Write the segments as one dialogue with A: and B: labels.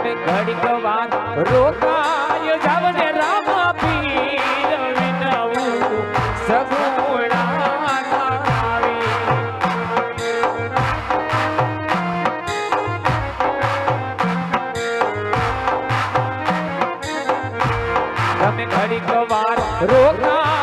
A: તમે ઘડીક વાત રોકાય જાવને રામા પીર તમે ઘડીક વાર રોકાય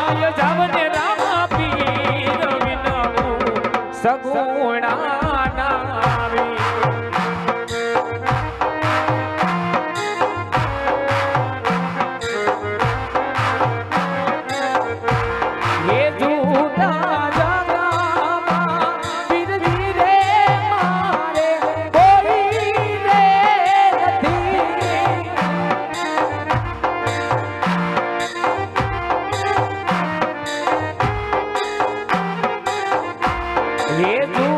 A: enredo.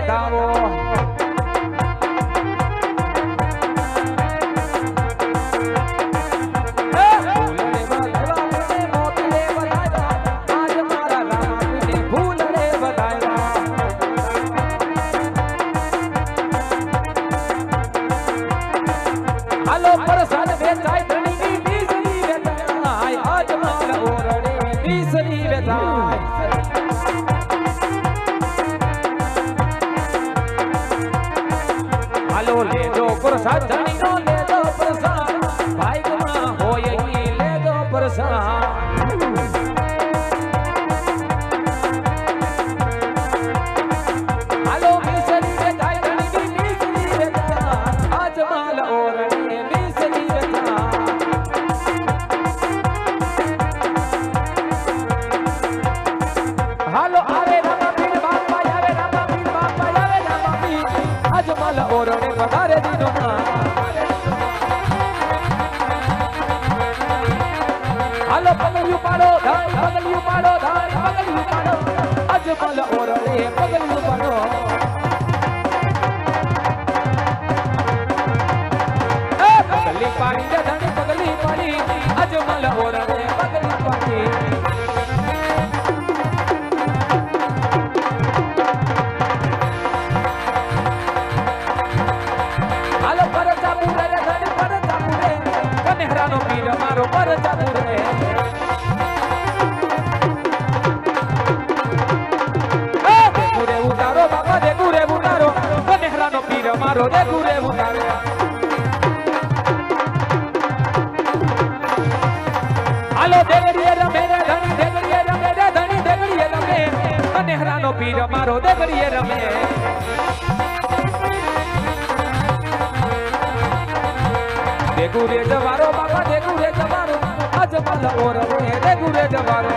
A: વધાવો હાલો પ્રસાદ વેચાય Thank you. સાચું રહેવું તારે હાલો દેવડીએ રમે રમે રે. પીર મારો દેવડીએ રમે દેગુરે જવારો બાપા, દેગુરે જવારો આજ મલ ઓર દેગુરે જવારો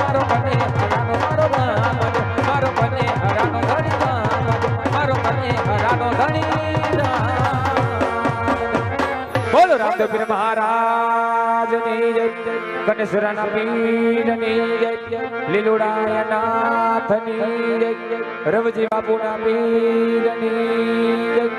A: કબીર મહારાજ, ની
B: જય. કનેશ્વરના પીરની જય. લીલુડાયા નાથની જય. રવજી બાપુના પીરની જય.